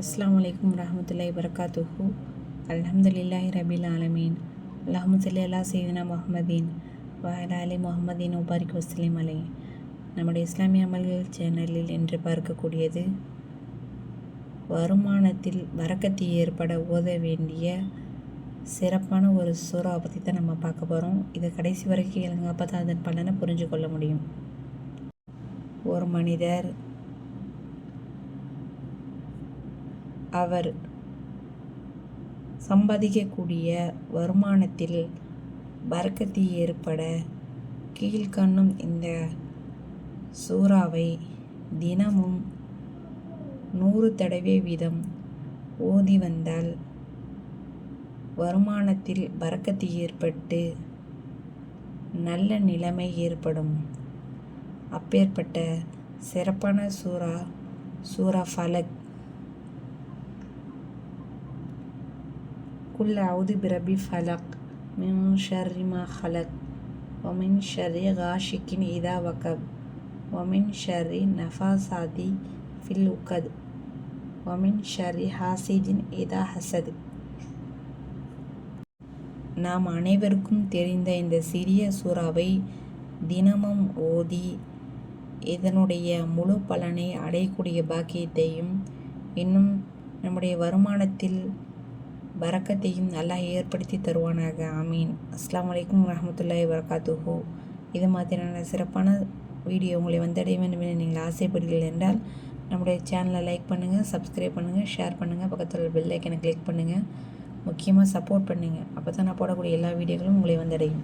அஸ்லாம் வலைக்கம் வரஹ்மத்துல்லாஹி வரகாத்துஹு அல்ஹம்துலில்லாஹி ரபில் ஆலமீன். அல்லாஹும் சல்லி முகமதீன் சையதினா முகமதீன் வஹலா அலி முஹம்மதீன் உபாரிக் வஸ்லீம் அலை நம்முடைய இஸ்லாமிய அமல்கள் சேனலில் என்று பார்க்கக்கூடியது வருமானத்தில் வரக்கத்தை ஏற்பட ஓத வேண்டிய சிறப்பான ஒரு சூறா பற்றி தான் நம்ம பார்க்க போகிறோம் இதை கடைசி வரைக்கும் கேளுங்க. அப்போ தான் அதன் பலனை புரிஞ்சு கொள்ள முடியும். ஒரு மனிதர் அவர் சம்பாதிக்கக்கூடிய வருமானத்தில் வரக்கத்தி ஏற்பட கீழ்கண்ணும் இந்த சூறாவை தினமும் நூறு தடவை வீதம் ஓதி வந்தால் வருமானத்தில் பறக்கத்து ஏற்பட்டு நல்ல நிலைமை ஏற்படும். அப்பேற்பட்ட சிறப்பான சூறா சூறா ஃபலக் قل أعوذ برب فلق من شر ما خلق ومن شر غاشق إذا وقب ومن شر نفاسات في العقد ومن شر حاسد إذا حسد நாம் அனைவருக்கும் தெரிந்த இந்த சிறிய சூறாவை தினமும் ஓதி இதனுடைய முழு பலனை அடையக்கூடிய பாக்கியத்தையும் இன்னும் நம்முடைய வருமானத்தில் பறக்கத்தையும் அல்லாஹ் ஏற்படுத்தி தருவானாக. ஆமீன். அஸ்லாம் வலைக்கம் வரமத்துல்லாஹி வரகாத்துஹோ இது மாதிரியான சிறப்பான வீடியோ உங்களை வந்தடைய வேண்டும் என நீங்கள் ஆசைப்படுகிறீர்கள் என்றால் நம்முடைய சேனலை லைக் பண்ணுங்கள் சப்ஸ்கிரைப் பண்ணுங்கள் ஷேர் பண்ணுங்கள் பக்கத்தில் பெல் ஐக்கனை கிளிக் பண்ணுங்கள் முக்கியமாக சப்போர்ட் பண்ணுங்கள் அப்போ தான் நான் போடக்கூடிய எல்லா வீடியோக்களும் உங்களை வந்தடையும்.